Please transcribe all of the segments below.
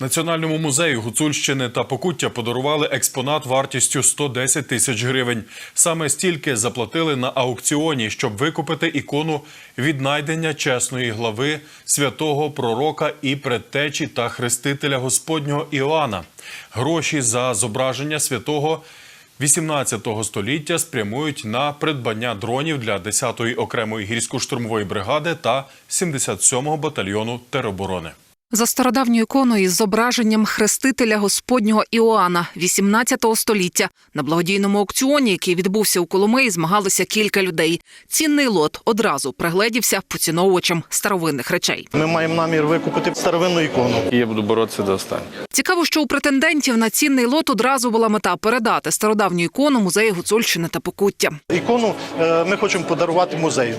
Національному музею Гуцульщини та Покуття подарували експонат вартістю 110 тисяч гривень. Саме стільки заплатили на аукціоні, щоб викупити ікону віднайдення чесної глави святого пророка і предтечі та хрестителя Господнього Іоанна. Гроші за зображення святого 18 століття спрямують на придбання дронів для 10-ї окремої гірсько-штурмової бригади та 77-го батальйону тероборони. За стародавньою іконою із зображенням хрестителя Господнього Іоанна 18 століття на благодійному аукціоні, який відбувся у Коломиї, змагалося кілька людей. Цінний лот одразу пригледівся поціновувачам старовинних речей. Ми маємо намір викупити старовинну ікону. І я буду боротися до останнього. Цікаво, що у претендентів на цінний лот одразу була мета передати стародавню ікону музею Гуцульщини та Покуття. Ікону е, ми хочемо подарувати музею.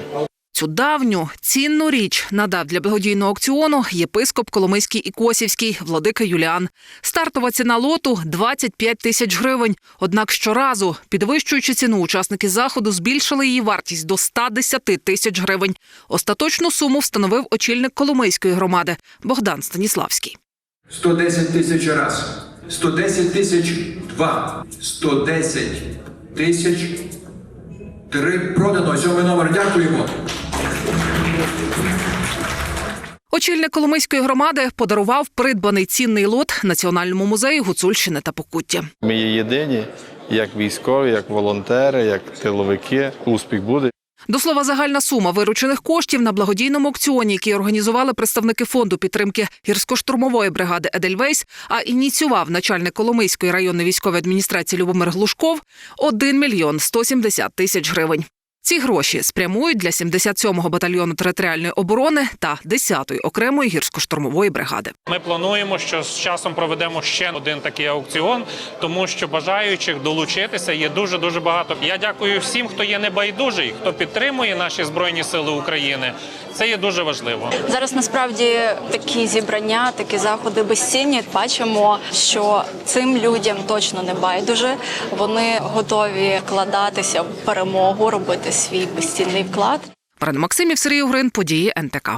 Цю давню цінну річ надав для благодійного аукціону єпископ Коломийський і Косівський владика Юліан. Стартова ціна лоту 25 тисяч гривень. Однак щоразу, підвищуючи ціну, учасники заходу збільшили її вартість до 110 тисяч гривень. Остаточну суму встановив очільник Коломийської громади Богдан Станіславський. 110 тисяч раз, 110 тисяч два, 110 тисяч три продано. Сьомий номер. Дякуємо. Очільник Коломийської громади подарував придбаний цінний лот Національному музею Гуцульщини та Покуття. Ми є єдині, як військові, як волонтери, як тиловики. Успіх буде. До слова, загальна сума виручених коштів на благодійному аукціоні, який організували представники фонду підтримки гірсько-штурмової бригади Едельвейс, а ініціював начальник Коломийської районної військової адміністрації Любомир Глушков 1 мільйон 170 тисяч гривень. Ці гроші спрямують для 77-го батальйону територіальної оборони та 10-ї окремої гірсько-штурмової бригади. Ми плануємо, що з часом проведемо ще один такий аукціон, тому що бажаючих долучитися є дуже дуже багато. Я дякую всім, хто є небайдужий, хто підтримує наші збройні сили України. Це є дуже важливо. Зараз насправді такі зібрання, такі заходи безцінні. Бачимо, що цим людям точно не байдуже. Вони готові вкладатися в перемогу, робити свій безцінний вклад. Марина Максимів, Сергій Угрин, події НТК.